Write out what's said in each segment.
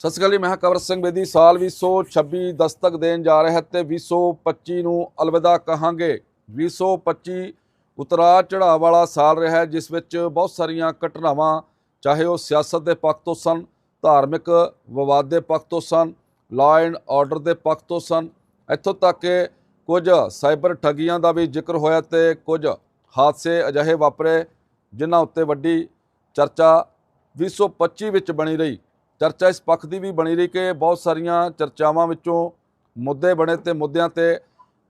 ਸਤਿ ਸ਼੍ਰੀ ਅਕਾਲ ਜੀ, ਮੈਂ ਹਾਂ ਕਵਰ ਸਿੰਘ ਬੇਦੀ। ਸਾਲ 2026 ਦਸਤਕ ਦੇਣ ਜਾ ਰਿਹਾ ਹੈ ਤੇ 2025 ਨੂੰ ਅਲਵਿਦਾ ਕਹਾਂਗੇ। 2025 ਉਤਰਾ ਚੜਾਅ ਵਾਲਾ ਸਾਲ ਰਿਹਾ ਜਿਸ ਵਿੱਚ ਬਹੁਤ ਸਾਰੀਆਂ ਘਟਨਾਵਾਂ, ਚਾਹੇ ਉਹ ਸਿਆਸਤ ਦੇ ਪੱਖ ਤੋਂ ਸਨ, ਧਾਰਮਿਕ ਵਿਵਾਦ ਦੇ ਪੱਖ ਤੋਂ ਸਨ ਲਾਅ ਐਂਡ ਆਰਡਰ ਦੇ ਪੱਖ ਤੋਂ ਸਨ। ਇੱਥੋਂ ਤੱਕ ਕਿ ਕੁਝ ਸਾਈਬਰ ਠੱਗੀਆਂ ਦਾ ਵੀ ਜ਼ਿਕਰ ਹੋਇਆ ਤੇ ਕੁਝ ਹਾਦਸੇ ਅਜਿਹੇ ਵਾਪਰੇ, ਜਿਨ੍ਹਾਂ ਉੱਤੇ ਵੱਡੀ ਚਰਚਾ 2025 ਵਿੱਚ ਬਣੀ ਰਹੀ। ਚਰਚਾ ਇਸ ਪੱਖ ਦੀ ਵੀ ਬਣੀ ਰਹੀ ਕਿ ਬਹੁਤ ਸਾਰੀਆਂ ਚਰਚਾਵਾਂ ਵਿੱਚੋਂ ਮੁੱਦੇ ਬਣੇ ਤੇ ਮੁੱਦਿਆਂ ਤੇ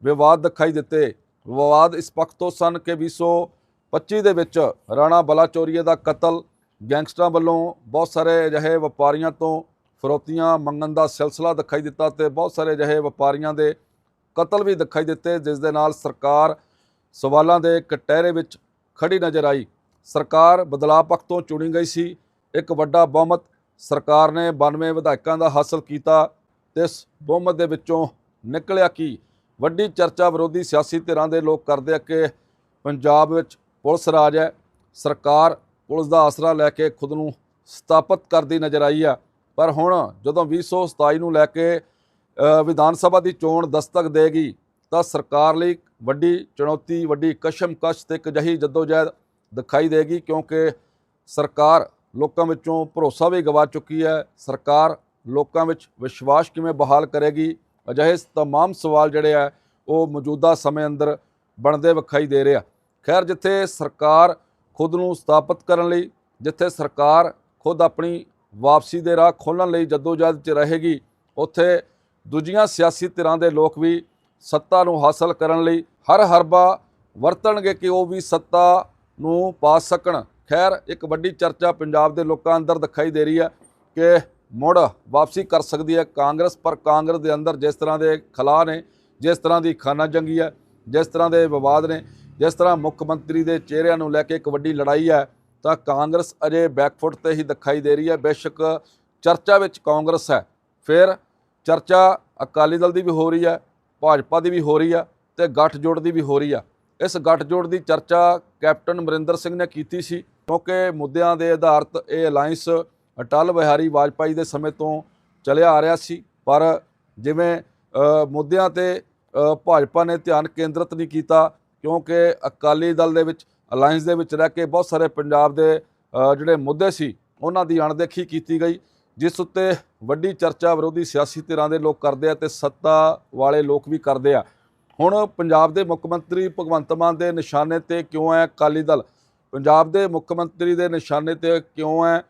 ਵਿਵਾਦ ਦਿਖਾਈ ਦਿੱਤੇ। ਵਿਵਾਦ ਇਸ ਪੱਖ ਤੋਂ ਸਨ ਕਿ 2025 ਦੇ ਵਿੱਚ ਰਾਣਾ ਬਲਾਚੋਰੀਏ ਦਾ ਕਤਲ ਗੈਂਗਸਟਰਾਂ ਵੱਲੋਂ ਬਹੁਤ ਸਾਰੇ ਅਜਿਹੇ ਵਪਾਰੀਆਂ ਤੋਂ ਫਰੋਤੀਆਂ ਮੰਗਣ ਦਾ ਸਿਲਸਿਲਾ ਦਿਖਾਈ ਦਿੱਤਾ ਤੇ ਬਹੁਤ ਸਾਰੇ ਅਜਿਹੇ ਵਪਾਰੀਆਂ ਦੇ ਕਤਲ ਵੀ ਦਿਖਾਈ ਦਿੱਤੇ, ਜਿਸ ਦੇ ਨਾਲ ਸਰਕਾਰ ਸਵਾਲਾਂ ਦੇ ਕਟਹਿਰੇ ਵਿੱਚ ਖੜੀ ਨਜ਼ਰ ਆਈ। ਸਰਕਾਰ ਬਦਲਾਅ ਪੱਖ ਤੋਂ ਚੁਣੀ ਗਈ ਸੀ। ਇੱਕ ਵੱਡਾ ਬਹੁਮਤ ਸਰਕਾਰ ਨੇ 92 ਵਿਧਾਇਕਾਂ ਦਾ ਹਾਸਲ ਕੀਤਾ ਤੇ ਇਸ ਬਹੁਮਤ ਦੇ ਵਿੱਚੋਂ ਨਿਕਲਿਆ ਕੀ? ਵੱਡੀ ਚਰਚਾ ਵਿਰੋਧੀ ਸਿਆਸੀ ਧਿਰਾਂ ਦੇ ਲੋਕ ਕਰਦੇ ਆ ਕਿ ਪੰਜਾਬ ਵਿੱਚ ਪੁਲਿਸ ਰਾਜ ਹੈ, ਸਰਕਾਰ ਪੁਲਿਸ ਦਾ ਆਸਰਾ ਲੈ ਕੇ ਖੁਦ ਨੂੰ ਸਥਾਪਿਤ ਕਰਦੀ ਨਜ਼ਰ ਆਈ ਆ। ਪਰ ਹੁਣ ਜਦੋਂ 2027 ਨੂੰ ਲੈ ਕੇ ਵਿਧਾਨ ਸਭਾ ਦੀ ਚੋਣ ਦਸਤਕ ਦੇਗੀ, ਤਾਂ ਸਰਕਾਰ ਲਈ ਵੱਡੀ ਚੁਣੌਤੀ, ਵੱਡੀ ਕਸ਼ਮਕਸ਼ ਤੇ ਇੱਕ ਅਜਿਹੀ ਜਦੋਜਹਿਦ ਦਿਖਾਈ ਦੇਗੀ ਕਿਉਂਕਿ ਸਰਕਾਰ ਲੋਕਾਂ ਵਿੱਚੋਂ ਭਰੋਸਾ ਵੀ ਗਵਾ ਚੁੱਕੀ ਹੈ ਸਰਕਾਰ ਲੋਕਾਂ ਵਿੱਚ ਵਿਸ਼ਵਾਸ ਕਿਵੇਂ ਬਹਾਲ ਕਰੇਗੀ ਅਜਿਹੇ तमाम ਸਵਾਲ ਜਿਹੜੇ ਆ ਉਹ ਮੌਜੂਦਾ ਸਮੇਂ ਅੰਦਰ ਬਣਦੇ ਵਿਖਾਈ ਦੇ ਰਿਹਾ ਖੈਰ ਜਿੱਥੇ ਸਰਕਾਰ ਖੁਦ ਨੂੰ ਸਥਾਪਿਤ ਕਰਨ ਲਈ ਜਿੱਥੇ ਸਰਕਾਰ ਖੁਦ ਆਪਣੀ ਵਾਪਸੀ ਦੇ ਰਾਹ ਖੋਲ੍ਹਣ ਲਈ ਜਦੋਜਹਿਦ 'ਚ ਰਹੇਗੀ ਉੱਥੇ ਦੂਜੀਆਂ ਸਿਆਸੀ ਧਿਰਾਂ ਦੇ ਲੋਕ ਵੀ ਸੱਤਾ ਨੂੰ ਹਾਸਲ ਕਰਨ ਲਈ ਹਰ ਹਰਬਾ ਵਰਤਣਗੇ ਕਿ ਉਹ ਵੀ ਸੱਤਾ ਨੂੰ ਪਾ ਸਕਣ ਖੈਰ, ਇੱਕ ਵੱਡੀ ਚਰਚਾ ਪੰਜਾਬ ਦੇ ਲੋਕਾਂ ਅੰਦਰ ਦਿਖਾਈ ਦੇ ਰਹੀ ਹੈ ਕਿ ਮੁੜ ਵਾਪਸੀ ਕਰ ਸਕਦੀ ਹੈ ਕਾਂਗਰਸ, ਪਰ ਕਾਂਗਰਸ ਦੇ ਅੰਦਰ ਜਿਸ ਤਰ੍ਹਾਂ ਦੇ ਖਲਾਅ ਨੇ, ਜਿਸ ਤਰ੍ਹਾਂ ਦੀ ਖਾਨਾ ਜੰਗੀ ਹੈ, ਜਿਸ ਤਰ੍ਹਾਂ ਦੇ ਵਿਵਾਦ ਨੇ, ਜਿਸ ਤਰ੍ਹਾਂ ਮੁੱਖ ਮੰਤਰੀ ਦੇ ਚਿਹਰਿਆਂ ਨੂੰ ਲੈ ਕੇ ਇੱਕ ਵੱਡੀ ਲੜਾਈ ਹੈ, ਤਾਂ ਕਾਂਗਰਸ ਅਜੇ ਬੈਕਫੁੱਟ ਤੇ ਹੀ ਦਿਖਾਈ ਦੇ ਰਹੀ ਹੈ। ਬੇਸ਼ੱਕ ਚਰਚਾ ਵਿੱਚ ਕਾਂਗਰਸ ਹੈ, ਫਿਰ ਚਰਚਾ ਅਕਾਲੀ ਦਲ ਦੀ ਵੀ ਹੋ ਰਹੀ ਹੈ, ਭਾਜਪਾ ਦੀ ਵੀ ਹੋ ਰਹੀ ਹੈ ਤੇ ਗੱਠਜੋੜ ਦੀ ਵੀ ਹੋ ਰਹੀ ਹੈ। ਇਸ ਗੱਠਜੋੜ ਦੀ ਚਰਚਾ ਕੈਪਟਨ ਅਮਰਿੰਦਰ ਸਿੰਘ ਨੇ ਕੀਤੀ ਸੀ ਕਿਉਂਕਿ ਮੁੱਦਿਆਂ ਦੇ ਆਧਾਰਿਤ ਇਹ ਅਲਾਈਅੰਸ ਅਟਲ ਬਿਹਾਰੀ ਵਾਜਪਾਈ ਦੇ ਸਮੇਂ ਤੋਂ ਚੱਲਿਆ ਆ ਰਿਹਾ ਸੀ। ਪਰ ਜਿਵੇਂ ਮੁੱਦਿਆਂ ਤੇ ਭਾਜਪਾ ਨੇ ਧਿਆਨ ਕੇਂਦਰਿਤ ਨਹੀਂ ਕੀਤਾ, ਕਿਉਂਕਿ ਅਕਾਲੀ ਦਲ ਦੇ ਵਿੱਚ ਅਲਾਈਅੰਸ ਦੇ ਵਿੱਚ ਰਹਿ ਕੇ ਬਹੁਤ ਸਾਰੇ ਪੰਜਾਬ ਦੇ ਜਿਹੜੇ ਮੁੱਦੇ ਸੀ, ਉਹਨਾਂ ਦੀ ਅਣਦੇਖੀ ਕੀਤੀ ਗਈ, ਜਿਸ ਉੱਤੇ ਵੱਡੀ ਚਰਚਾ ਵਿਰੋਧੀ ਸਿਆਸੀ ਧਿਰਾਂ ਦੇ ਲੋਕ ਕਰਦੇ ਆ ਤੇ ਸੱਤਾ ਵਾਲੇ ਲੋਕ ਵੀ ਕਰਦੇ ਆ। ਹੁਣ ਪੰਜਾਬ ਦੇ ਮੁੱਖ ਮੰਤਰੀ ਭਗਵੰਤ ਮਾਨ ਦੇ ਨਿਸ਼ਾਨੇ ਤੇ ਕਿਉਂ ਹੈ ਅਕਾਲੀ ਦਲ? ਪੰਜਾਬ ਦੇ ਮੁੱਖ ਮੰਤਰੀ ਦੇ ਨਿਸ਼ਾਨੇ ਤੇ ਕਿਉਂ ਹੈ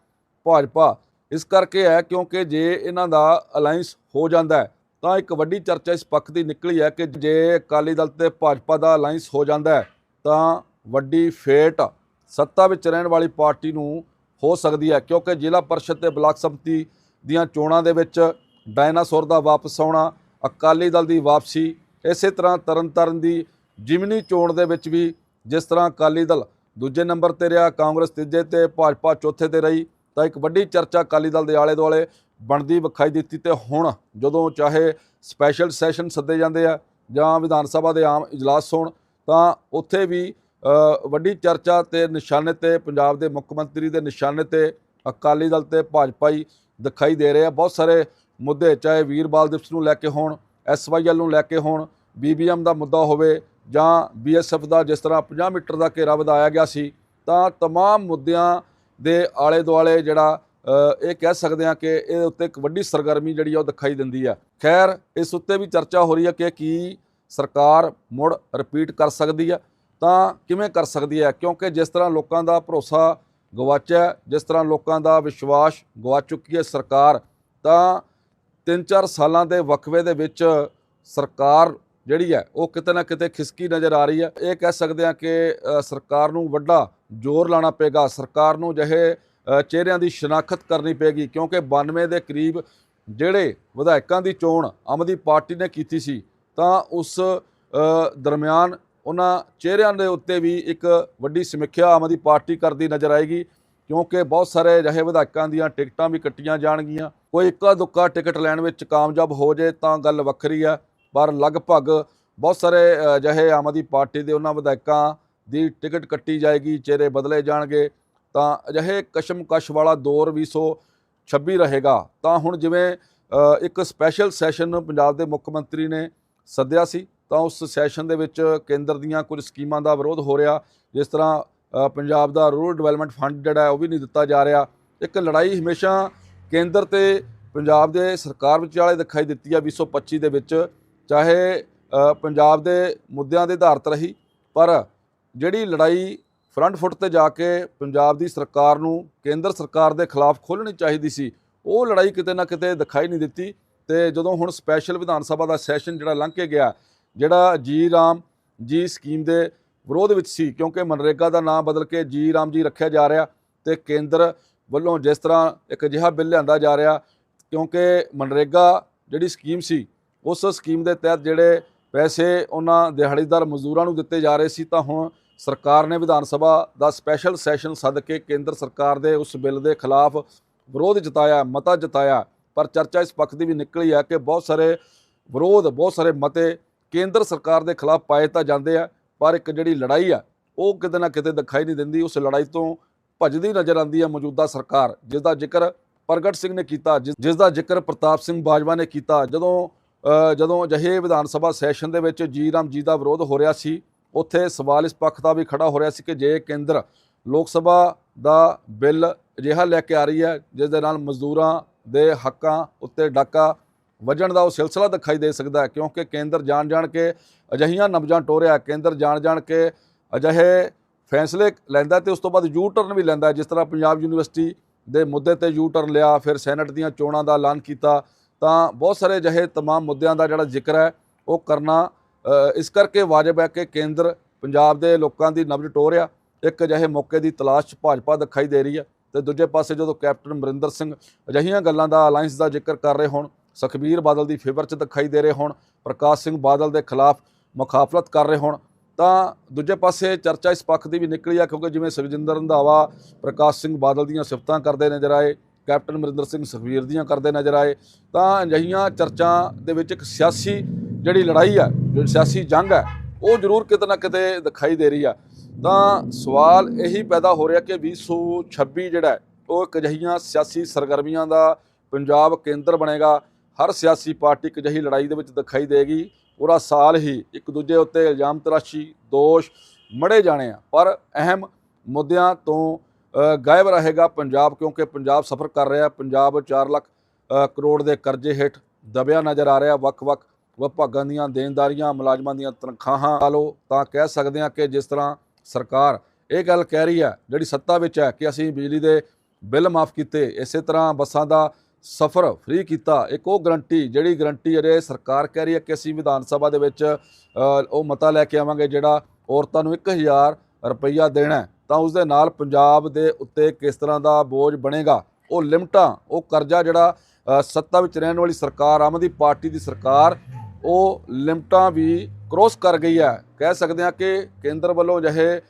ਭਾਜਪਾ? ਇਸ ਕਰਕੇ ਹੈ ਕਿਉਂਕਿ ਜੇ ਇਹਨਾਂ ਦਾ ਅਲਾਈਅੰਸ ਹੋ ਜਾਂਦਾ ਤਾਂ ਇੱਕ ਵੱਡੀ ਚਰਚਾ ਇਸ ਪੱਖ ਦੀ ਨਿਕਲੀ ਹੈ ਕਿ ਜੇ ਅਕਾਲੀ ਦਲ ਤੇ ਭਾਜਪਾ ਦਾ ਅਲਾਈਅੰਸ ਹੋ ਜਾਂਦਾ ਤਾਂ ਵੱਡੀ ਫੇਟ ਸੱਤਾ ਵਿੱਚ ਰਹਿਣ ਵਾਲੀ ਪਾਰਟੀ ਨੂੰ ਹੋ ਸਕਦੀ ਹੈ, ਕਿਉਂਕਿ ਜ਼ਿਲ੍ਹਾ ਪਰਿਸ਼ਦ ਤੇ ਬਲਾਕ ਸੰਮਤੀ ਦੀਆਂ ਚੋਣਾਂ ਦੇ ਵਿੱਚ ਡਾਇਨਾਸੌਰ ਦਾ ਵਾਪਸ ਆਉਣਾ, ਅਕਾਲੀ ਦਲ ਦੀ ਵਾਪਸੀ, ਇਸੇ ਤਰ੍ਹਾਂ ਤਰਨਤਾਰਨ ਦੀ ਜਿਮਨੀ ਚੋਣ ਦੇ ਵਿੱਚ ਵੀ ਜਿਸ ਤਰ੍ਹਾਂ ਅਕਾਲੀ ਦਲ ਦੂਜੇ ਨੰਬਰ ਤੇ ਰਿਹਾ ਕਾਂਗਰਸ, ਤੀਜੇ ਤੇ ਭਾਜਪਾ, ਚੌਥੇ ਤੇ ਰਹੀ ਤਾਂ ਇੱਕ ਵੱਡੀ ਚਰਚਾ ਅਕਾਲੀ ਦਲ ਦੇ ਆਲੇ ਦੁਆਲੇ ਬਣਦੀ ਵਿਖਾਈ ਦਿੱਤੀ ਤੇ ਹੁਣ ਜਦੋਂ ਚਾਹੇ ਸਪੈਸ਼ਲ ਸੈਸ਼ਨ ਸੱਦੇ ਜਾਂਦੇ ਆ ਜਾਂ ਵਿਧਾਨ ਸਭਾ ਦੇ ਆਮ ਇਜਲਾਸ ਹੋਣ ਤਾਂ ਉੱਥੇ ਵੀ ਵੱਡੀ ਚਰਚਾ ਤੇ ਨਿਸ਼ਾਨੇ ਤੇ ਪੰਜਾਬ ਦੇ ਮੁੱਖ ਮੰਤਰੀ ਦੇ ਨਿਸ਼ਾਨੇ ਤੇ ਅਕਾਲੀ ਦਲ ਤੇ ਭਾਜਪਾ ਹੀ ਦਿਖਾਈ ਦੇ ਰਹੇ ਆ। ਬਹੁਤ ਸਾਰੇ ਮੁੱਦੇ ਚਾਹੇ ਵੀਰਬਾਲ ਦਿਵਸ ਨੂੰ ਲੈ ਕੇ ਹੋਣ ਐਸਵਾਈਐਲ ਨੂੰ ਲੈ ਕੇ ਹੋਣ ਬੀਬੀਐਮ ਦਾ ਮੁੱਦਾ ਹੋਵੇ ਜਾਂ ਬੀਐਸਐਫ ਦਾ ਜਿਸ ਤਰ੍ਹਾਂ 50 ਮੀਟਰ ਦਾ ਘੇਰਾ ਵਧਾਇਆ ਗਿਆ ਸੀ ਤਾਂ तमाम ਮੁੱਦਿਆਂ ਦੇ ਆਲੇ ਦੁਆਲੇ ਜਿਹੜਾ ਅ, ਇਹ ਕਹਿ ਸਕਦੇ ਹਾਂ ਕਿ ਇਹਦੇ ਉੱਤੇ ਇੱਕ ਵੱਡੀ ਸਰਗਰਮੀ ਜਿਹੜੀ ਆ ਉਹ ਦਿਖਾਈ ਦਿੰਦੀ ਆ ਖੈਰ ਇਸ ਉੱਤੇ ਵੀ ਚਰਚਾ ਹੋ ਰਹੀ ਹੈ ਕਿ ਕੀ ਸਰਕਾਰ ਮੁੜ ਰਿਪੀਟ ਕਰ ਸਕਦੀ ਹੈ ਤਾਂ ਕਿਵੇਂ ਕਰ ਸਕਦੀ ਹੈ ਕਿਉਂਕਿ ਜਿਸ ਤਰ੍ਹਾਂ ਲੋਕਾਂ ਦਾ ਭਰੋਸਾ ਗਵਾਚਿਆ ਹੈ, ਜਿਸ ਤਰ੍ਹਾਂ ਲੋਕਾਂ ਦਾ ਵਿਸ਼ਵਾਸ ਗਵਾ ਚੁੱਕੀ ਹੈ ਸਰਕਾਰ ਤਾਂ 3-4 ਸਾਲਾਂ ਦੇ ਵਕਫੇ ਦੇ ਵਿੱਚ ਸਰਕਾਰ ਜਿਹੜੀ ਹੈ, ਉਹ ਕਿਤੇ ਨਾ ਕਿਤੇ ਖਿਸਕੀ ਨਜ਼ਰ ਆ ਰਹੀ ਹੈ। ਇਹ ਕਹਿ ਸਕਦੇ ਹਾਂ ਕਿ ਸਰਕਾਰ ਨੂੰ ਵੱਡਾ ਜ਼ੋਰ ਲਾਣਾ ਪਏਗਾ। ਸਰਕਾਰ ਨੂੰ ਜਿਹੇ ਚਿਹਰਿਆਂ ਦੀ ਸ਼ਨਾਖਤ ਕਰਨੀ ਪਏਗੀ, ਕਿਉਂਕਿ 92 ਦੇ ਕਰੀਬ ਜਿਹੜੇ ਵਿਧਾਇਕਾਂ ਦੀ ਚੋਣ ਆਮਦੀ ਪਾਰਟੀ ਨੇ ਕੀਤੀ ਸੀ, ਤਾਂ ਉਸ ਦਰਮਿਆਨ ਉਹਨਾਂ ਚਿਹਰਿਆਂ ਦੇ ਉੱਤੇ ਵੀ ਇੱਕ ਵੱਡੀ ਸਮੀਖਿਆ ਆਮਦੀ ਪਾਰਟੀ ਕਰਦੀ ਨਜ਼ਰ ਆਏਗੀ, ਕਿਉਂਕਿ ਬਹੁਤ ਸਾਰੇ ਅਜਿਹੇ ਵਿਧਾਇਕਾਂ ਦੀਆਂ ਟਿਕਟਾਂ ਵੀ ਕੱਟੀਆਂ ਜਾਣਗੀਆਂ। ਕੋਈ ਇੱਕਾ ਦੁੱਕਾ ਟਿਕਟ ਲੈਣ ਵਿੱਚ ਕਾਮਯਾਬ ਹੋ ਜੇ ਤਾਂ ਗੱਲ ਵੱਖਰੀ ਆ ਪਰ ਲਗਭਗ ਬਹੁਤ ਸਾਰੇ ਅਜਿਹੇ ਆਮ ਆਦਮੀ ਪਾਰਟੀ ਦੇ ਉਹਨਾਂ ਵਿਧਾਇਕਾਂ ਦੀ ਟਿਕਟ ਕੱਟੀ ਜਾਏਗੀ, ਚਿਹਰੇ ਬਦਲੇ ਜਾਣਗੇ, ਤਾਂ ਅਜਿਹੇ ਕਸ਼ਮਕਸ਼ ਵਾਲਾ ਦੌਰ 2024 26 ਰਹੇਗਾ। ਤਾਂ ਹੁਣ ਜਿਵੇਂ ਇੱਕ ਸਪੈਸ਼ਲ ਸੈਸ਼ਨ ਪੰਜਾਬ ਦੇ ਮੁੱਖ ਮੰਤਰੀ ਨੇ ਸੱਦਿਆ ਸੀ, ਤਾਂ ਉਸ ਸੈਸ਼ਨ ਦੇ ਵਿੱਚ ਕੇਂਦਰ ਦੀਆਂ ਕੁਝ ਸਕੀਮਾਂ ਦਾ ਵਿਰੋਧ ਹੋ ਰਿਹਾ, ਜਿਸ ਤਰ੍ਹਾਂ ਪੰਜਾਬ ਦਾ ਰੂਰਲ ਡਿਵੈਲਪਮੈਂਟ ਫੰਡ ਜਿਹੜਾ ਉਹ ਵੀ ਨਹੀਂ ਦਿੱਤਾ ਜਾ ਰਿਹਾ। ਇੱਕ ਲੜਾਈ ਹਮੇਸ਼ਾ ਕੇਂਦਰ ਤੇ ਪੰਜਾਬ ਦੇ ਸਰਕਾਰ ਵਿਚਾਲੇ ਦਿਖਾਈ ਦਿੱਤੀ ਹੈ 2025 ਦੇ ਵਿੱਚ। ਚਾਹੇ ਪੰਜਾਬ ਦੇ ਮੁੱਦਿਆਂ ਦੇ ਆਧਾਰਤ ਰਹੀ, ਪਰ ਜਿਹੜੀ ਲੜਾਈ ਫਰੰਟ ਫੁੱਟ ਤੇ ਜਾ ਕੇ ਪੰਜਾਬ ਦੀ ਸਰਕਾਰ ਨੂੰ ਕੇਂਦਰ ਸਰਕਾਰ ਦੇ ਖਿਲਾਫ ਖੋਲ੍ਹਣੀ ਚਾਹੀਦੀ ਸੀ, ਉਹ ਲੜਾਈ ਕਿਤੇ ਨਾ ਕਿਤੇ ਦਿਖਾਈ ਨਹੀਂ ਦਿੱਤੀ ਤੇ ਜਦੋਂ ਹੁਣ ਸਪੈਸ਼ਲ ਵਿਧਾਨ ਸਭਾ ਦਾ ਸੈਸ਼ਨ ਜਿਹੜਾ ਲੰਘ ਕੇ ਗਿਆ, ਜਿਹੜਾ ਜੀ ਰਾਮ ਜੀ ਸਕੀਮ ਦੇ ਵਿਰੋਧ ਵਿੱਚ ਸੀ, ਕਿਉਂਕਿ ਮਨਰੇਗਾ ਦਾ ਨਾਮ ਬਦਲ ਕੇ ਜੀ ਰਾਮ ਜੀ ਰੱਖਿਆ ਜਾ ਰਿਹਾ ਤੇ ਕੇਂਦਰ ਵੱਲੋਂ ਜਿਸ ਤਰ੍ਹਾਂ ਇੱਕ ਅਜਿਹਾ ਬਿੱਲ ਲਿਆਂਦਾ ਜਾ ਰਿਹਾ, ਕਿਉਂਕਿ ਮਨਰੇਗਾ ਜਿਹੜੀ ਸਕੀਮ ਸੀ ਉਸ ਸਕੀਮ ਦੇ ਤਹਿਤ ਜਿਹੜੇ ਪੈਸੇ ਉਹਨਾਂ ਦਿਹਾੜੀਦਾਰ ਮਜ਼ਦੂਰਾਂ ਨੂੰ ਦਿੱਤੇ ਜਾ ਰਹੇ ਸੀ, ਤਾਂ ਹੁਣ ਸਰਕਾਰ ਨੇ ਵਿਧਾਨ ਸਭਾ ਦਾ ਸਪੈਸ਼ਲ ਸੈਸ਼ਨ ਸੱਦ ਕੇ ਕੇਂਦਰ ਸਰਕਾਰ ਦੇ ਉਸ ਬਿੱਲ ਦੇ ਖਿਲਾਫ ਵਿਰੋਧ ਜਤਾਇਆ, ਮਤਾ ਜਤਾਇਆ। ਪਰ ਚਰਚਾ ਇਸ ਪੱਖ ਦੀ ਵੀ ਨਿਕਲੀ ਹੈ ਕਿ ਬਹੁਤ ਸਾਰੇ ਵਿਰੋਧ, ਬਹੁਤ ਸਾਰੇ ਮਤੇ ਕੇਂਦਰ ਸਰਕਾਰ ਦੇ ਖਿਲਾਫ ਪਾਏ ਤਾਂ ਜਾਂਦੇ ਆ, ਪਰ ਇੱਕ ਜਿਹੜੀ ਲੜਾਈ ਆ, ਉਹ ਕਿਤੇ ਨਾ ਕਿਤੇ ਦਿਖਾਈ ਨਹੀਂ ਦਿੰਦੀ। ਉਸ ਲੜਾਈ ਤੋਂ ਭੱਜਦੀ ਨਜ਼ਰ ਆਉਂਦੀ ਹੈ ਮੌਜੂਦਾ ਸਰਕਾਰ ਜਿਸ ਦਾ ਜ਼ਿਕਰ ਪ੍ਰਗਟ ਸਿੰਘ ਨੇ ਕੀਤਾ, ਜਿਸ ਜਿਸ ਦਾ ਜ਼ਿਕਰ ਪ੍ਰਤਾਪ ਸਿੰਘ ਬਾਜਵਾ ਨੇ ਕੀਤਾ। ਜਦੋਂ ਜਦੋਂ ਅਜਿਹੇ ਵਿਧਾਨ ਸਭਾ ਸੈਸ਼ਨ ਦੇ ਵਿੱਚ ਜੀ ਰਾਮ ਜੀ ਦਾ ਵਿਰੋਧ ਹੋ ਰਿਹਾ ਸੀ, ਉੱਥੇ ਸਵਾਲ ਇਸ ਪੱਖ ਦਾ ਵੀ ਖੜਾ ਹੋ ਰਿਹਾ ਸੀ ਕਿ ਜੇ ਕੇਂਦਰ ਲੋਕ ਸਭਾ ਦਾ ਬਿੱਲ ਅਜਿਹਾ ਲੈ ਕੇ ਆ ਰਹੀ ਹੈ, ਜਿਸ ਦੇ ਨਾਲ ਮਜ਼ਦੂਰਾਂ ਦੇ ਹੱਕਾਂ ਉੱਤੇ ਡਾਕਾ ਵਜਣ ਦਾ ਉਹ ਸਿਲਸਿਲਾ ਦਿਖਾਈ ਦੇ ਸਕਦਾ ਹੈ, ਕਿਉਂਕਿ ਕੇਂਦਰ ਜਾਣ ਜਾਣ ਕੇ ਅਜਿਹੀਆਂ ਨਬਜਾਂ ਟੋਰਿਆ, ਕੇਂਦਰ ਜਾਣ ਜਾਣ ਕੇ ਅਜਿਹੇ ਫੈਸਲੇ ਲੈਂਦਾ ਤੇ ਉਸ ਤੋਂ ਬਾਅਦ ਯੂ ਟਰਨ ਵੀ ਲੈਂਦਾ ਜਿਸ ਤਰ੍ਹਾਂ ਪੰਜਾਬ ਯੂਨੀਵਰਸਿਟੀ ਦੇ ਮੁੱਦੇ ਤੇ ਯੂ ਟਰਨ ਲਿਆ, ਫਿਰ ਸੈਨੇਟ ਦੀਆਂ ਚੋਣਾਂ ਦਾ ਐਲਾਨ ਕੀਤਾ ਤਾਂ ਬਹੁਤ ਸਾਰੇ ਅਜਿਹੇ तमाम ਮੁੱਦਿਆਂ ਦਾ ਜਿਹੜਾ ਜ਼ਿਕਰ ਹੈ ਉਹ ਕਰਨਾ ਅ, ਇਸ ਕਰਕੇ ਵਾਜਬ ਹੈ ਕਿ ਕੇਂਦਰ ਪੰਜਾਬ ਦੇ ਲੋਕਾਂ ਦੀ ਨਬਜ਼ ਟੋਰਿਆ ਇੱਕ ਅਜਿਹੇ ਮੌਕੇ ਦੀ ਤਲਾਸ਼ 'ਚ ਭਾਜਪਾ ਦਿਖਾਈ ਦੇ ਰਹੀ ਹੈ ਤੇ ਦੂਜੇ ਪਾਸੇ ਜਦੋਂ ਕੈਪਟਨ ਅਮਰਿੰਦਰ ਸਿੰਘ ਅਜਿਹੀਆਂ ਗੱਲਾਂ ਦਾ ਅਲਾਈਅੰਸ ਦਾ ਜ਼ਿਕਰ ਕਰ ਰਹੇ ਹੋਣ ਸੁਖਬੀਰ ਬਾਦਲ ਦੀ ਫੇਵਰ 'ਚ ਦਿਖਾਈ ਦੇ ਰਹੇ ਹੋਣ ਪ੍ਰਕਾਸ਼ ਸਿੰਘ ਬਾਦਲ ਦੇ ਖਿਲਾਫ ਮੁਖਾਫਲਤ ਕਰ ਰਹੇ ਹੋਣ ਤਾਂ ਦੂਜੇ ਪਾਸੇ ਚਰਚਾ ਇਸ ਪੱਖ ਦੀ ਵੀ ਨਿਕਲੀ ਆ ਕਿਉਂਕਿ ਜਿਵੇਂ ਸੁਖਜਿੰਦਰ ਰੰਧਾਵਾ ਪ੍ਰਕਾਸ਼ ਸਿੰਘ ਬਾਦਲ ਦੀਆਂ ਸਿਫਤਾਂ ਕਰਦੇ ਨਜ਼ਰ ਆਏ ਕੈਪਟਨ ਅਮਰਿੰਦਰ ਸਿੰਘ ਸੁਖਬੀਰ ਦੀਆਂ ਕਰਦੇ ਨਜ਼ਰ ਆਏ, ਤਾਂ ਅਜਿਹੀਆਂ ਚਰਚਾ ਦੇ ਵਿੱਚ ਇੱਕ ਸਿਆਸੀ ਜਿਹੜੀ ਲੜਾਈ ਹੈ ਜਿਹੜੀ ਸਿਆਸੀ ਜੰਗ ਹੈ ਉਹ ਜ਼ਰੂਰ ਕਿਤੇ ਨਾ ਕਿਤੇ ਦਿਖਾਈ ਦੇ ਰਹੀ ਆ। ਤਾਂ ਸਵਾਲ ਇਹੀ ਪੈਦਾ ਹੋ ਰਿਹਾ ਕਿ 2026 ਜਿਹੜਾ, ਉਹ ਇੱਕ ਅਜਿਹੀਆਂ ਸਿਆਸੀ ਸਰਗਰਮੀਆਂ ਦਾ ਪੰਜਾਬ ਕੇਂਦਰ ਬਣੇਗਾ। ਹਰ ਸਿਆਸੀ ਪਾਰਟੀ ਇੱਕ ਅਜਿਹੀ ਲੜਾਈ ਦੇ ਵਿੱਚ ਦਿਖਾਈ ਦੇਗੀ। ਪੂਰਾ ਸਾਲ ਹੀ ਇੱਕ ਦੂਜੇ ਉੱਤੇ ਇਲਜ਼ਾਮ ਤਰਾਸ਼ੀ, ਦੋਸ਼, ਮੜੇ ਜਾਣੇ ਆ। ਪਰ ਅਹਿਮ ਮੁੱਦਿਆਂ ਤੋਂ ਗਾਇਬ ਰਹੇਗਾ ਪੰਜਾਬ ਕਿਉਂਕਿ ਪੰਜਾਬ ਸਫਰ ਕਰ ਰਿਹਾ ਪੰਜਾਬ 4 ਲੱਖ ਕਰੋੜ ਦੇ ਕਰਜ਼ੇ ਹੇਠ ਦਬਿਆ ਨਜ਼ਰ ਆ ਰਿਹਾ। ਵੱਖ-ਵੱਖ ਵਿਭਾਗਾਂ ਦੀਆਂ ਦੇਣਦਾਰੀਆਂ, ਮੁਲਾਜ਼ਮਾਂ ਦੀਆਂ ਤਨਖਾਹਾਂ ਲਾ ਲਓ ਤਾਂ ਕਹਿ ਸਕਦੇ ਹਾਂ ਕਿ ਜਿਸ ਤਰ੍ਹਾਂ ਸਰਕਾਰ ਇਹ ਗੱਲ ਕਹਿ ਰਹੀ ਹੈ, ਜਿਹੜੀ ਸੱਤਾ ਵਿੱਚ ਹੈ ਕਿ ਅਸੀਂ ਬਿਜਲੀ ਦੇ ਬਿੱਲ ਮਾਫ ਕੀਤੇ, ਇਸੇ ਤਰ੍ਹਾਂ ਬੱਸਾਂ ਦਾ ਸਫ਼ਰ ਫ੍ਰੀ ਕੀਤਾ, ਇੱਕ ਉਹ ਗਰੰਟੀ, ਜਿਹੜੀ ਗਰੰਟੀ ਅਰੇ ਸਰਕਾਰ ਕਹਿ ਰਹੀ ਹੈ ਕਿ ਅਸੀਂ ਵਿਧਾਨ ਸਭਾ ਦੇ ਵਿੱਚ ਉਹ ਮਤਾ ਲੈ ਕੇ ਆਵਾਂਗੇ ਜਿਹੜਾ ਔਰਤਾਂ ਨੂੰ 1000 ਰੁਪਈਆ ਦੇਣਾ ਤਾਂ ਉਸ ਦੇ ਨਾਲ ਪੰਜਾਬ ਦੇ ਉੱਤੇ ਕਿਸ ਤਰ੍ਹਾਂ ਦਾ ਬੋਝ ਬਣੇਗਾ? ਉਹ ਲਿਮਟਾਂ, ਉਹ ਕਰਜ਼ਾ ਜਿਹੜਾ ਸੱਤਾ ਵਿੱਚ ਰਹਿਣ ਵਾਲੀ ਸਰਕਾਰ, ਆਮ ਆਦਮੀ ਪਾਰਟੀ ਦੀ ਸਰਕਾਰ, ਉਹ ਲਿਮਟਾਂ ਵੀ ਕ੍ਰੋਸ ਕਰ ਗਈ ਹੈ। ਕਹਿ ਸਕਦੇ ਹਾਂ ਕਿ ਕੇਂਦਰ ਵੱਲੋਂ ਅਜਿਹੇ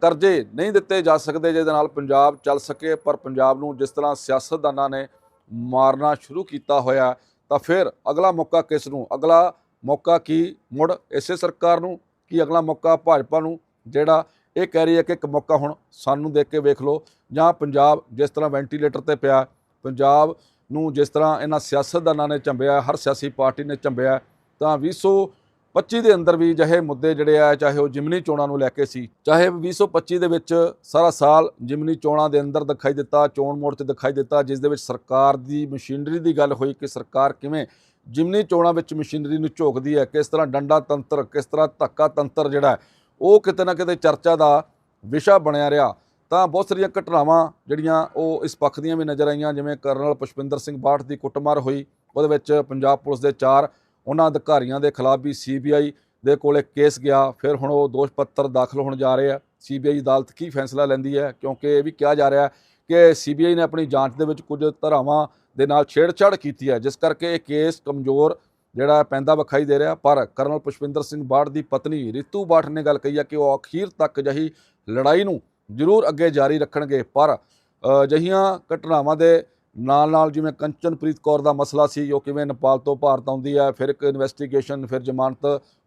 ਕਰਜ਼ੇ ਨਹੀਂ ਦਿੱਤੇ ਜਾ ਸਕਦੇ ਜਿਹਦੇ ਨਾਲ ਪੰਜਾਬ ਚੱਲ ਸਕੇ, ਪਰ ਪੰਜਾਬ ਨੂੰ ਜਿਸ ਤਰ੍ਹਾਂ ਸਿਆਸਤਦਾਨਾਂ ਨੇ ਮਾਰਨਾ ਸ਼ੁਰੂ ਕੀਤਾ ਹੋਇਆ, ਤਾਂ ਫਿਰ ਅਗਲਾ ਮੌਕਾ ਕਿਸ ਨੂੰ? ਅਗਲਾ ਮੌਕਾ ਕੀ ਮੁੜ ਇਸੇ ਸਰਕਾਰ ਨੂੰ? ਕੀ ਅਗਲਾ ਮੌਕਾ ਭਾਜਪਾ ਨੂੰ? ਜਿਹੜਾ ਇਹ ਕਹਿ ਰਹੀ ਹੈ ਕਿ ਇੱਕ ਮੌਕਾ ਹੁਣ ਸਾਨੂੰ ਦੇਖ ਕੇ ਵੇਖ ਲਓ, ਜਾਂ ਪੰਜਾਬ ਜਿਸ ਤਰ੍ਹਾਂ ਵੈਂਟੀਲੇਟਰ ਤੇ ਪਿਆ, ਪੰਜਾਬ ਨੂੰ ਜਿਸ ਤਰ੍ਹਾਂ ਇਹਨਾਂ ਸਿਆਸਤਦਾਨਾਂ ਨੇ ਚੰਬਿਆ ਹਰ ਸਿਆਸੀ ਪਾਰਟੀ ਨੇ ਚੰਬਿਆ ਤਾਂ 2025 ਦੇ ਅੰਦਰ ਵੀ ਜਿਹੇ ਮੁੱਦੇ ਜਿਹੜੇ ਆ, ਚਾਹੇ ਉਹ ਜਿਮਨੀ ਚੋਣਾਂ ਨੂੰ ਲੈ ਕੇ ਸੀ, ਚਾਹੇ 2025 ਦੇ ਵਿੱਚ ਸਾਰਾ ਸਾਲ ਜਿਮਨੀ ਚੋਣਾਂ ਦੇ ਅੰਦਰ ਦਿਖਾਈ ਦਿੱਤਾ, ਚੋਣ ਮੋੜ ਤੇ ਦਿਖਾਈ ਦਿੱਤਾ, ਜਿਸ ਦੇ ਵਿੱਚ ਸਰਕਾਰ ਦੀ ਮਸ਼ੀਨਰੀ ਦੀ ਗੱਲ ਹੋਈ ਕਿ ਸਰਕਾਰ ਕਿਵੇਂ ਜਿਮਨੀ ਚੋਣਾਂ ਵਿੱਚ ਮਸ਼ੀਨਰੀ ਨੂੰ ਝੋਕਦੀ ਹੈ, ਕਿਸ ਤਰ੍ਹਾਂ ਡੰਡਾ ਤੰਤਰ ਕਿਸ ਤਰ੍ਹਾਂ ਧੱਕਾ ਤੰਤਰ ਜਿਹੜਾ ਉਹ ਕਿਤੇ ਨਾ ਕਿਤੇ ਚਰਚਾ ਦਾ ਵਿਸ਼ਾ ਬਣਿਆ ਰਿਹਾ। ਤਾਂ ਬਹੁਤ ਸਾਰੀਆਂ ਘਟਨਾਵਾਂ ਜਿਹੜੀਆਂ ਉਹ ਇਸ ਪੱਖ ਦੀਆਂ ਵੀ ਨਜ਼ਰ ਆਈਆਂ, ਜਿਵੇਂ ਕਰਨਲ ਪੁਸ਼ਪਿੰਦਰ ਸਿੰਘ ਬਾਠ ਦੀ ਕੁੱਟਮਾਰ ਹੋਈ, ਉਹਦੇ ਵਿੱਚ ਪੰਜਾਬ ਪੁਲਿਸ ਦੇ ਚਾਰ, ਉਹਨਾਂ ਅਧਿਕਾਰੀਆਂ ਦੇ ਖਿਲਾਫ ਵੀ ਸੀਬੀਆਈ ਦੇ ਕੋਲੇ ਕੇਸ ਗਿਆ। ਫਿਰ ਹੁਣ ਉਹ ਦੋਸ਼ ਪੱਤਰ ਦਾਖਲ ਹੋਣ ਜਾ ਰਹੇ ਆ। ਸੀਬੀਆਈ ਅਦਾਲਤ ਕੀ ਫੈਸਲਾ ਲੈਂਦੀ ਹੈ? ਕਿਉਂਕਿ ਇਹ ਵੀ ਕਿਹਾ ਜਾ ਰਿਹਾ ਹੈ ਕਿ ਸੀਬੀਆਈ ਨੇ ਆਪਣੀ ਜਾਂਚ ਦੇ ਵਿੱਚ ਕੁਝ ਧਾਰਾਵਾਂ ਦੇ ਨਾਲ ਛੇੜਛਾੜ ਕੀਤੀ ਹੈ, ਜਿਸ ਕਰਕੇ ਇਹ ਕੇਸ ਕਮਜ਼ੋਰ ਜਿਹੜਾ ਪੈਂਦਾ ਵਿਖਾਈ ਦੇ ਰਿਹਾ ਪਰ ਕਰਨਲ ਪੁਸ਼ਪਿੰਦਰ ਸਿੰਘ ਬਾਠ ਦੀ ਪਤਨੀ ਰਿਤੂ ਬਾਠ ਨੇ ਗੱਲ ਕਹੀ ਹੈ ਕਿ ਉਹ ਅਖੀਰ ਤੱਕ ਜਹੀ ਲੜਾਈ ਨੂੰ ਜ਼ਰੂਰ ਅੱਗੇ ਜਾਰੀ ਰੱਖਣਗੇ ਪਰ ਅ, ਅਜਿਹੀਆਂ ਘਟਨਾਵਾਂ ਦੇ ਨਾਲ ਨਾਲ ਜਿਵੇਂ ਕੰਚਨਪ੍ਰੀਤ ਕੌਰ ਦਾ ਮਸਲਾ ਸੀ ਉਹ ਕਿਵੇਂ ਨੇਪਾਲ ਤੋਂ ਭਾਰਤ ਆਉਂਦੀ ਹੈ ਫਿਰ ਇੱਕ ਇਨਵੈਸਟੀਗੇਸ਼ਨ ਫਿਰ ਜ਼ਮਾਨਤ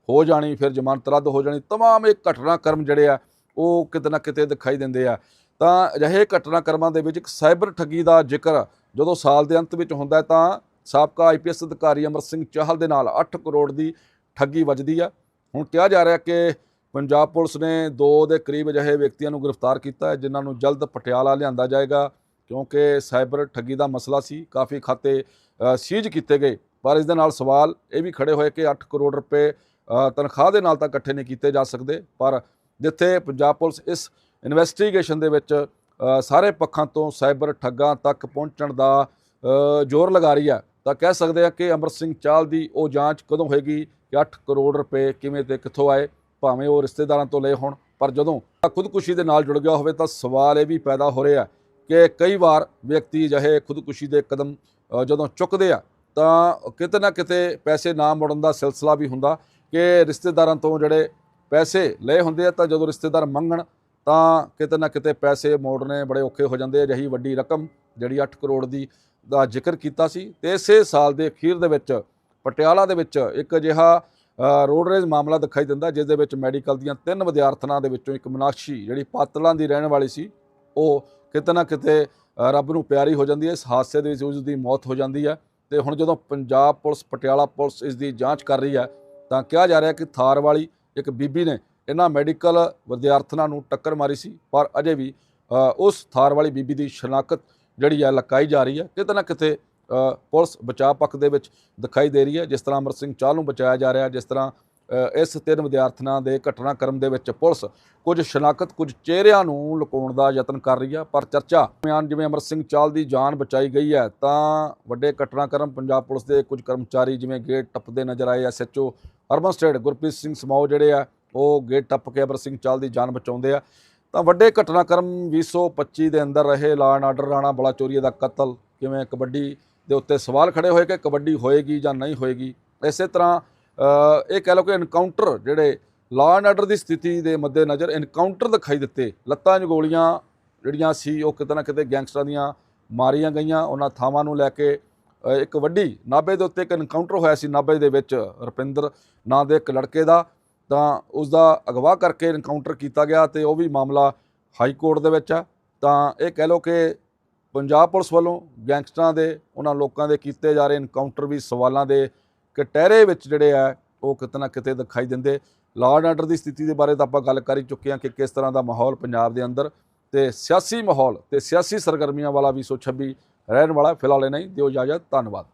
ਹੋ ਜਾਣੀ ਫਿਰ ਜ਼ਮਾਨਤ ਰੱਦ ਹੋ ਜਾਣੀ ਤਮਾਮ ਇਹ ਘਟਨਾਕ੍ਰਮ ਜਿਹੜੇ ਆ ਉਹ ਕਿਤੇ ਨਾ ਕਿਤੇ ਦਿਖਾਈ ਦਿੰਦੇ ਆ। ਤਾਂ ਅਜਿਹੇ ਘਟਨਾਕ੍ਰਮਾਂ ਦੇ ਵਿੱਚ ਇੱਕ ਸਾਈਬਰ ਠੱਗੀ ਦਾ ਜ਼ਿਕਰ ਜਦੋਂ ਸਾਲ ਦੇ ਅੰਤ ਵਿੱਚ ਹੁੰਦਾ ਤਾਂ ਸਾਬਕਾ ਆਈਪੀਐਸ ਅਧਿਕਾਰੀ ਅਮਰ ਸਿੰਘ ਚਾਹਲ ਦੇ ਨਾਲ 8 ਕਰੋੜ ਦੀ ਠੱਗੀ ਵੱਜਦੀ ਆ। ਹੁਣ ਕਿਹਾ ਜਾ ਰਿਹਾ ਕਿ ਪੰਜਾਬ ਪੁਲਿਸ ਨੇ ਦੋ ਦੇ ਕਰੀਬ ਅਜਿਹੇ ਵਿਅਕਤੀਆਂ ਨੂੰ ਗ੍ਰਿਫਤਾਰ ਕੀਤਾ ਹੈ, ਜਿਨ੍ਹਾਂ ਨੂੰ ਜਲਦ ਪਟਿਆਲਾ ਲਿਆਂਦਾ ਜਾਏਗਾ, ਕਿਉਂਕਿ ਸਾਈਬਰ ਠੱਗੀ ਦਾ ਮਸਲਾ ਸੀ, ਕਾਫੀ ਖਾਤੇ ਸੀਜ਼ ਕੀਤੇ ਗਏ। ਪਰ ਇਸ ਦੇ ਨਾਲ ਸਵਾਲ ਇਹ ਵੀ ਖੜੇ ਹੋਏ ਕਿ 8 ਕਰੋੜ ਰੁਪਏ ਤਨਖਾਹ ਦੇ ਨਾਲ ਤਾਂ ਇਕੱਠੇ ਨਹੀਂ ਕੀਤੇ ਜਾ ਸਕਦੇ, ਪਰ ਜਿੱਥੇ ਪੰਜਾਬ ਪੁਲਿਸ ਇਸ ਇਨਵੈਸਟੀਗੇਸ਼ਨ ਦੇ ਵਿੱਚ ਸਾਰੇ ਪੱਖਾਂ ਤੋਂ ਸਾਈਬਰ ਠੱਗਾਂ ਤੱਕ ਪਹੁੰਚਣ ਦਾ ਜ਼ੋਰ ਲਗਾ ਰਹੀ ਹੈ ਤਾਂ ਕਹਿ ਸਕਦੇ ਆ ਕਿ ਅਮਰ ਸਿੰਘ ਚਾਲ ਦੀ ਉਹ ਜਾਂਚ ਕਦੋਂ ਹੋਏਗੀ ਕਿ 8 ਕਰੋੜ ਰੁਪਏ ਕਿਵੇਂ ਤੇ ਕਿੱਥੋਂ ਆਏ, ਭਾਵੇਂ ਉਹ ਰਿਸ਼ਤੇਦਾਰਾਂ ਤੋਂ ਲਏ ਹੋਣ, ਪਰ ਜਦੋਂ ਖੁਦਕੁਸ਼ੀ ਦੇ ਨਾਲ ਜੁੜ ਗਿਆ ਹੋਵੇ ਤਾਂ ਸਵਾਲ ਇਹ ਵੀ ਪੈਦਾ ਹੋ ਰਿਹਾ ਕਿ ਕਈ ਵਾਰ ਵਿਅਕਤੀ ਜਿਹੇ ਖੁਦਕੁਸ਼ੀ ਦੇ ਕਦਮ ਜਦੋਂ ਚੁੱਕਦੇ ਆ, ਤਾਂ ਕਿਤੇ ਨਾ ਕਿਤੇ ਪੈਸੇ ਨਾ ਮੁੜਨ ਦਾ ਸਿਲਸਿਲਾ ਵੀ ਹੁੰਦਾ ਕਿ ਰਿਸ਼ਤੇਦਾਰਾਂ ਤੋਂ ਜਿਹੜੇ ਪੈਸੇ ਲਏ ਹੁੰਦੇ ਆ ਤਾਂ ਜਦੋਂ ਰਿਸ਼ਤੇਦਾਰ ਮੰਗਣ, ਤਾਂ ਕਿਤੇ ਨਾ ਕਿਤੇ ਪੈਸੇ ਮੋੜਨੇ ਬੜੇ ਔਖੇ ਹੋ ਜਾਂਦੇ ਆ ਜਹੀ ਵੱਡੀ ਰਕਮ ਜਿਹੜੀ 8 ਕਰੋੜ ਦੀ ਦਾ ਜ਼ਿਕਰ ਕੀਤਾ ਸੀ ਤੇ ਇਸੇ ਸਾਲ ਦੇ ਅਖੀਰ ਦੇ ਵਿੱਚ ਪਟਿਆਲਾ ਦੇ ਵਿੱਚ ਇੱਕ ਅਜਿਹਾ ਅ, ਰੋਡ ਰੇਜ ਮਾਮਲਾ ਦਿਖਾਈ ਦਿੰਦਾ ਜਿਸ ਦੇ ਵਿੱਚ ਮੈਡੀਕਲ ਦੀਆਂ ਤਿੰਨ ਵਿਦਿਆਰਥਣਾਂ ਦੇ ਵਿੱਚੋਂ ਇੱਕ ਮਨਾਕਸ਼ੀ ਜਿਹੜੀ ਪਾਤਲਾਂ ਦੀ ਰਹਿਣ ਵਾਲੀ ਸੀ ਉਹ ਕਿਤੇ ਨਾ ਕਿਤੇ ਰੱਬ ਨੂੰ ਪਿਆਰੀ ਹੋ ਜਾਂਦੀ ਹੈ ਇਸ ਹਾਦਸੇ ਦੇ ਵਿੱਚ ਉਸ ਦੀ ਮੌਤ ਹੋ ਜਾਂਦੀ ਹੈ ਤੇ ਹੁਣ ਜਦੋਂ ਪੰਜਾਬ ਪੁਲਿਸ ਪਟਿਆਲਾ ਪੁਲਿਸ ਇਸ ਦੀ ਜਾਂਚ ਕਰ ਰਹੀ ਹੈ ਤਾਂ ਕਿਹਾ ਜਾ ਰਿਹਾ ਕਿ ਥਾਰ ਵਾਲੀ ਇੱਕ ਬੀਬੀ ਨੇ ਇਹਨਾਂ ਮੈਡੀਕਲ ਵਿਦਿਆਰਥਣਾਂ ਨੂੰ ਟੱਕਰ ਮਾਰੀ ਸੀ ਪਰ ਅਜੇ ਵੀ ਉਸ ਥਾਰ ਵਾਲੀ ਬੀਬੀ ਦੀ ਸ਼ਨਾਖਤ ਜਿਹੜੀ ਹੈ ਲਕਾਈ ਜਾ ਰਹੀ ਹੈ ਕਿਤੇ ਨਾ ਕਿਤੇ ਪੁਲਿਸ ਬਚਾਅ ਪੱਖ ਦੇ ਵਿੱਚ ਦਿਖਾਈ ਦੇ ਰਹੀ ਹੈ ਜਿਸ ਤਰ੍ਹਾਂ ਅਮਰ ਸਿੰਘ ਚਾਲ ਨੂੰ ਬਚਾਇਆ ਜਾ ਰਿਹਾ, ਜਿਸ ਤਰ੍ਹਾਂ ਇਸ ਤਿੰਨ ਵਿਦਿਆਰਥਣਾਂ ਦੇ ਘਟਨਾਕ੍ਰਮ ਦੇ ਵਿੱਚ ਪੁਲਿਸ ਕੁਝ ਸ਼ਨਾਖਤ, ਕੁਝ ਚਿਹਰਿਆਂ ਨੂੰ ਲੁਕਾਉਣ ਦਾ ਯਤਨ ਕਰ ਰਹੀ ਹੈ ਪਰ ਚਰਚਾ ਦਰਮਿਆਨ ਜਿਵੇਂ ਅਮਰ ਸਿੰਘ ਚਾਲ ਦੀ ਜਾਨ ਬਚਾਈ ਗਈ ਹੈ, ਤਾਂ ਵੱਡੇ ਘਟਨਾਕ੍ਰਮ ਪੰਜਾਬ ਪੁਲਿਸ ਦੇ ਕੁਝ ਕਰਮਚਾਰੀ ਜਿਵੇਂ ਗੇਟ ਟੱਪਦੇ ਨਜ਼ਰ ਆਏ SHO urban state Gurpreet Singh Samao ਜਿਹੜੇ ਆ, ਉਹ ਗੇਟ ਟੱਪ ਕੇ ਅਮਰ ਸਿੰਘ ਚਾਲ ਦੀ ਜਾਨ ਬਚਾਉਂਦੇ ਆ। ਤਾਂ ਵੱਡੇ ਘਟਨਾਕ੍ਰਮ 2025 ਦੇ ਅੰਦਰ ਰਹੇ law and order Rana Balachauria ਦਾ ਕਤਲ, ਕਿਵੇਂ ਕਬੱਡੀ ਦੇ ਉੱਤੇ ਸਵਾਲ ਖੜੇ ਹੋਏ ਕਿ ਕਬੱਡੀ ਹੋਏਗੀ ਜਾਂ ਨਹੀਂ ਹੋਏਗੀ? ਇਸੇ ਤਰ੍ਹਾਂ ਇਹ ਕਹਿ ਲਓ ਕਿ ਐਨਕਾਊਂਟਰ ਜਿਹੜੇ ਲਾਅ ਐਂਡ ਆਰਡਰ ਦੀ ਸਥਿਤੀ ਦੇ ਮੱਦੇਨਜ਼ਰ ਐਨਕਾਊਂਟਰ ਦਿਖਾਈ ਦਿੱਤੇ। ਲੱਤਾਂ 'ਚ ਗੋਲੀਆਂ ਜਿਹੜੀਆਂ ਸੀ, ਉਹ ਕਿਤੇ ਨਾ ਕਿਤੇ ਗੈਂਗਸਟਰਾਂ ਦੀਆਂ ਮਾਰੀਆਂ ਗਈਆਂ। ਉਹਨਾਂ ਥਾਵਾਂ ਨੂੰ ਲੈ ਕੇ ਇੱਕ ਵੱਡੀ ਨਾਭੇ ਦੇ ਉੱਤੇ ਇੱਕ ਐਨਕਾਊਂਟਰ ਹੋਇਆ ਸੀ। ਨਾਭੇ ਦੇ ਵਿੱਚ ਰੁਪਿੰਦਰ ਨਾਂ ਦੇ ਇੱਕ ਲੜਕੇ ਦਾ। ਤਾਂ ਉਸ ਦਾ ਅਗਵਾ ਕਰਕੇ ਇਨਕਾਊਂਟਰ ਕੀਤਾ ਗਿਆ ਤੇ ਉਹ ਵੀ ਮਾਮਲਾ ਹਾਈ ਕੋਰਟ ਦੇ ਵਿੱਚ ਆ। ਤਾਂ ਇਹ ਕਹਿ ਲਓ ਕਿ ਪੰਜਾਬ ਪੁਲਿਸ ਵੱਲੋਂ ਗੈਂਗਸਟਰਾਂ ਦੇ, ਉਹਨਾਂ ਲੋਕਾਂ ਦੇ ਕੀਤੇ ਜਾ ਰਹੇ ਇਨਕਾਊਂਟਰ ਵੀ ਸਵਾਲਾਂ ਦੇ ਕਟਹਿਰੇ ਵਿੱਚ ਜਿਹੜੇ ਆ, ਉਹ ਕਿਤੇ ਨਾ ਕਿਤੇ ਦਿਖਾਈ ਦਿੰਦੇ। ਲਾਅ ਐਂਡ ਆਰਡਰ ਦੀ ਸਥਿਤੀ ਦੇ ਬਾਰੇ ਤਾਂ ਆਪਾਂ ਗੱਲ ਕਰ ਹੀ ਚੁੱਕੇ ਹਾਂ ਕਿ ਕਿਸ ਤਰ੍ਹਾਂ ਦਾ ਮਾਹੌਲ ਪੰਜਾਬ ਦੇ ਅੰਦਰ ਤੇ ਸਿਆਸੀ ਮਾਹੌਲ ਤੇ ਸਿਆਸੀ ਸਰਗਰਮੀਆਂ ਵਾਲਾ 226 ਰਹਿਣ ਵਾਲਾ, ਫਿਲਹਾਲ ਇਹ ਨਹੀਂ ਦਿਓ ਇਜਾਜ਼ਤ, ਧੰਨਵਾਦ।